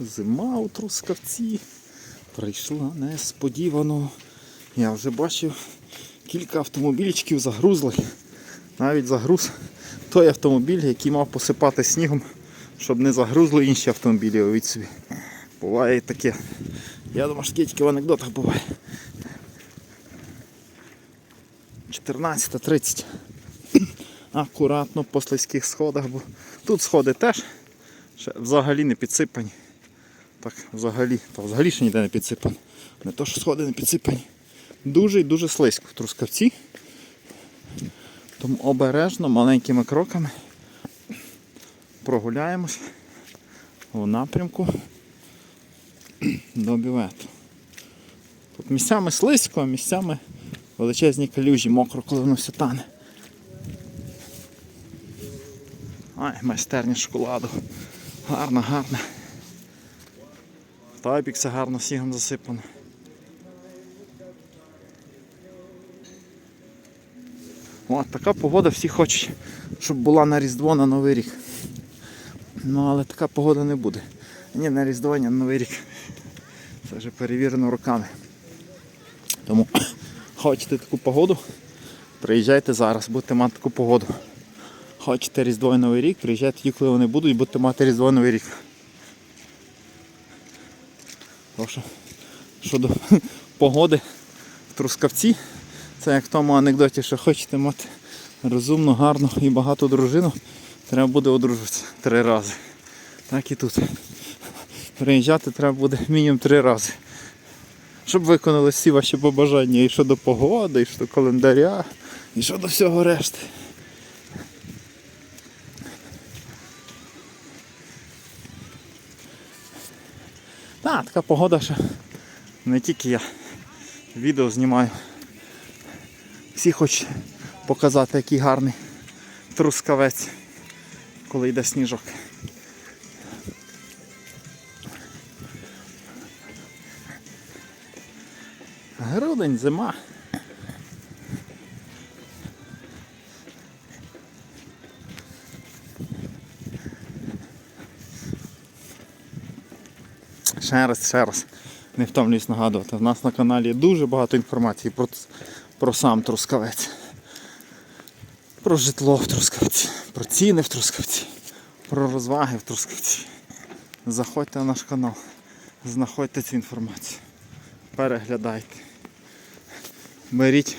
Зима у Трускавці прийшла несподівано. Я вже бачив кілька автомобільчиків загрузли. Навіть загруз той автомобіль, який мав посипати снігом, щоб не загрузли інші автомобілі уявіть собі. Буває таке. Я думаю, що тільки в анекдотах буває. 14.30. Акуратно по слизьких сходах, бо тут сходи теж ще взагалі не підсипані. Так, взагалі, та взагалі ще ніде не підсипані. Не то, що сходи не підсипані. Дуже і дуже слизько в трускавці. Тому обережно, маленькими кроками прогуляємось у напрямку до бювету. Тут місцями слизько, а місцями величезні калюжі, мокро, коли воно все тане. Ай, майстерня шоколаду. Гарна, гарна. Тайпікся гарно снігом засипано. От така погода всі хочуть, щоб була на Різдво на Новий рік. Ну але така погода не буде. Ні, на Різдво, ні на Новий рік. Це вже перевірено роками. Тому хочете таку погоду, приїжджайте зараз, будете мати таку погоду. Хочете Різдво і Новий рік, приїжджайте коли вони будуть, будете мати Різдво і Новий рік. Прошу. Щодо погоди в Трускавці, це як в тому анекдоті, що хочете мати розумну, гарну і багату дружину, треба буде одружитися три рази. Так і тут. Приїжджати треба буде мінімум три рази. Щоб виконали всі ваші побажання і щодо погоди, і щодо календаря, і щодо всього решти. Так, така погода, що не тільки я відео знімаю. Всі хочуть показати, який гарний трускавець, коли йде сніжок. Грудень, зима. Ще раз, ще раз не втомлююсь нагадувати. У нас на каналі дуже багато інформації про, про сам Трускавець. Про житло в Трускавці, про ціни в Трускавці, про розваги в Трускавці. Заходьте на наш канал, знаходьте цю інформацію, переглядайте. Беріть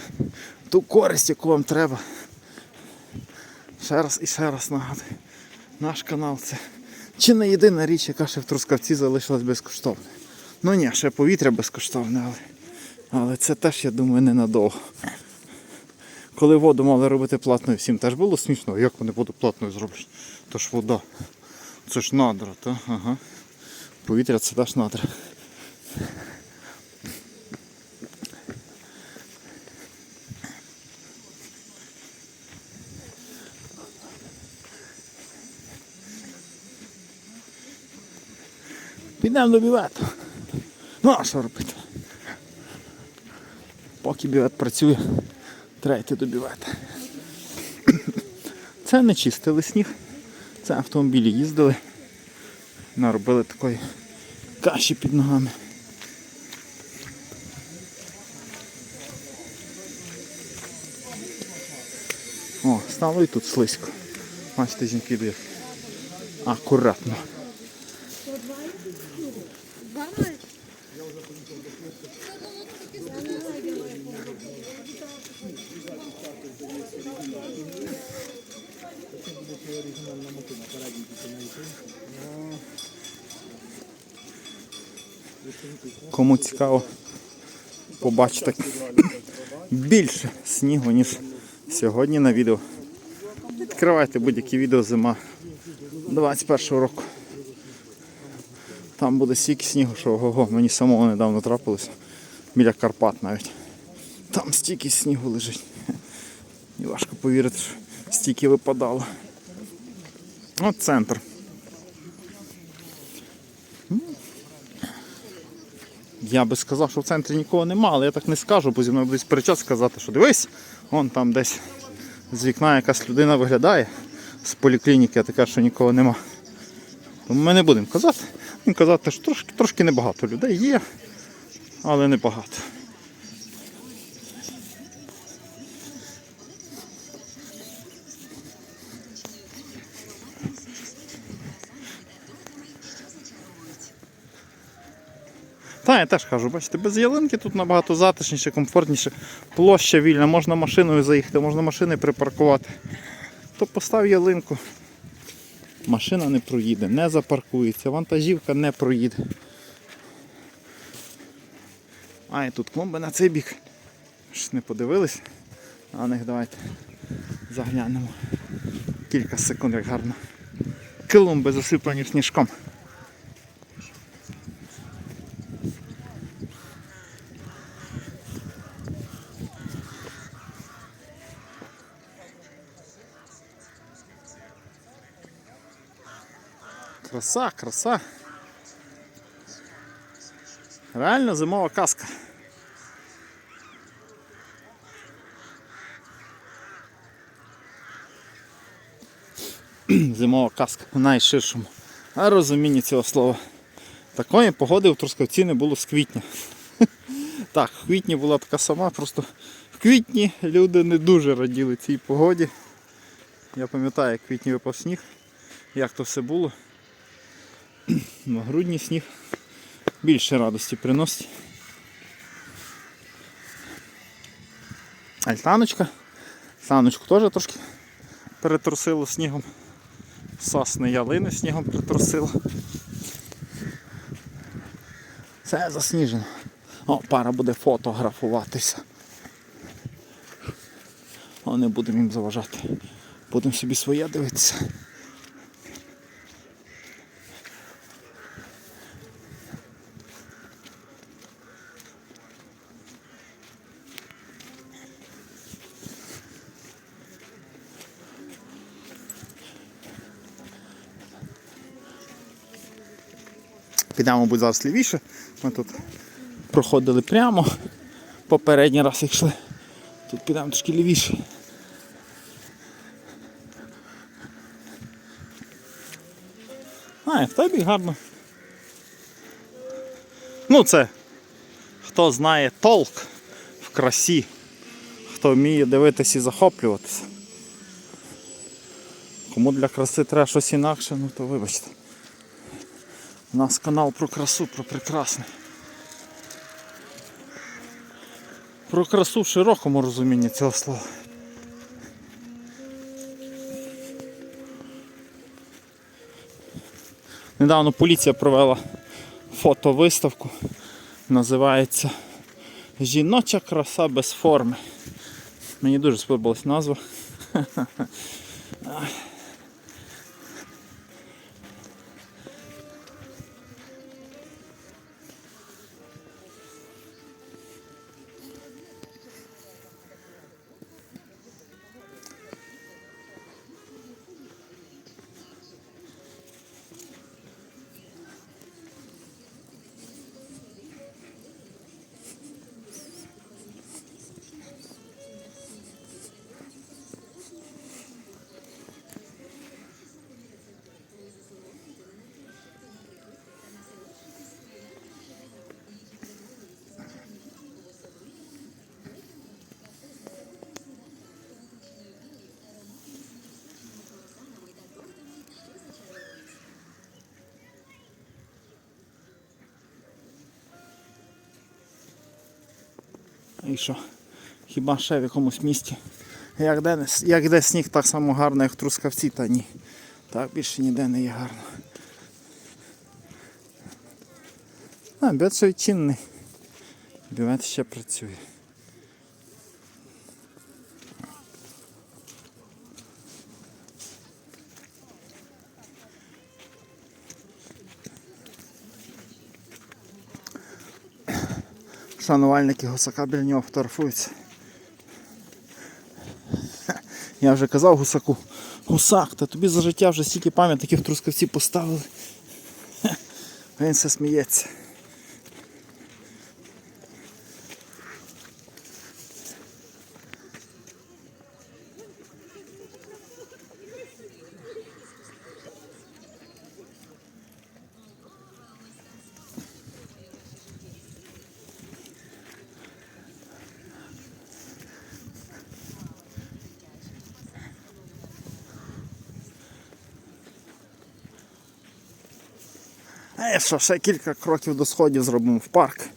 ту користь, яку вам треба. Ще раз і ще раз нагадую. Наш канал це чи не єдина річ, яка ще в Трускавці залишилась безкоштовною. Ну ні, ще повітря безкоштовне, але, але це теж, я думаю, ненадовго. Коли воду мали робити платною всім, теж було смішно, як вони воду платною зроблять. То ж вода. Це ж надра, то? Ага. Повітря це теж надра. Підемо до бювету. Ну а що робити? Поки бювет працює, треба йти до бювета. Це не чистили сніг. Це автомобілі їздили. Наробили такої каші під ногами. О, стало і тут слизько. Бачите, жінки йдуть. Акуратно. Кому цікаво побачити більше снігу, ніж сьогодні на відео. Відкривайте будь-які відео зима 21 року. Там буде стільки снігу, що ого, мені самого недавно трапилося. Біля Карпат навіть. Там стільки снігу лежить. І важко повірити, що стільки випадало. От центр. Я би сказав, що в центрі нікого нема, але я так не скажу, бо зі мною будуть сперечатися сказати, що дивись, вон там десь з вікна якась людина виглядає з поліклініки, а кажеш, що нікого нема. Тому ми не будемо казати. Він казав, що трошки, трошки небагато людей є, але небагато. Та, я теж кажу, бачите, без ялинки тут набагато затишніше, комфортніше. Площа вільна, можна машиною заїхати, можна машини припаркувати. То постав ялинку. Машина не проїде, не запаркується, вантажівка не проїде. А і тут клумби на цей бік. Щось не подивились. А на них давайте заглянемо. Кілька секунд, як гарно. Клумби засиплені сніжком. Краса, краса. Реально зимова казка. Зимова казка в найширшому розумінні цього слова. Такої погоди в Трускавці не було з квітня. Так, в квітні була така сама, просто в квітні люди не дуже раділи цій погоді. Я пам'ятаю, як квітні випав сніг, як то все було. На грудні сніг більше радості приносить. Альтаночка. Саночку теж трошки перетрусило снігом. Сосни ялини снігом притрусило. Все засніжено. О, пара буде фотографуватися. О, не будемо їм заважати. Будемо собі своє дивитися. Підемо, мабуть, зараз лівіше. Ми тут проходили прямо. Попередній раз йшли. Тут підемо трошки лівіше. А, в тебе гарно. Ну це. Хто знає толк в красі, хто вміє дивитися і захоплюватися. Кому для краси треба щось інакше, ну то вибачте. У нас канал про красу, про прекрасне. Про красу в широкому розумінні цього слова. Недавно поліція провела фотовиставку. Називається Жіноча краса без форми. Мені дуже сподобалась назва. І що? Хіба ще в якомусь місті? Як де, як де сніг так само гарно, як Трускавці, та ні. Так більше ніде не є гарно. А, бювет ще відчинний. Бювет ще працює. Шанувальники гусака біля нього фотографуються. Я вже казав гусаку, гусак, та тобі за життя вже стільки пам'ятників трускавці поставили. Він все сміється. Е, що, ще кілька кроків до сходів зробимо в парк.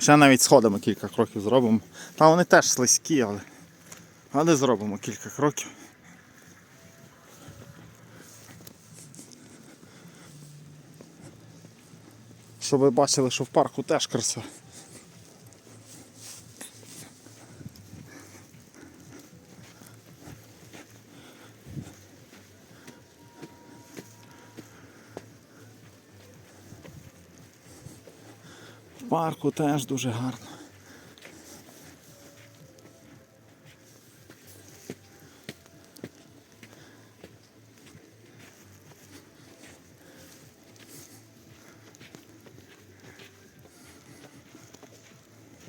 Ще навіть сходами кілька кроків зробимо. Та вони теж слизькі, але, але зробимо кілька кроків. Щоб ви бачили, що в парку теж краса. Парку теж дуже гарно.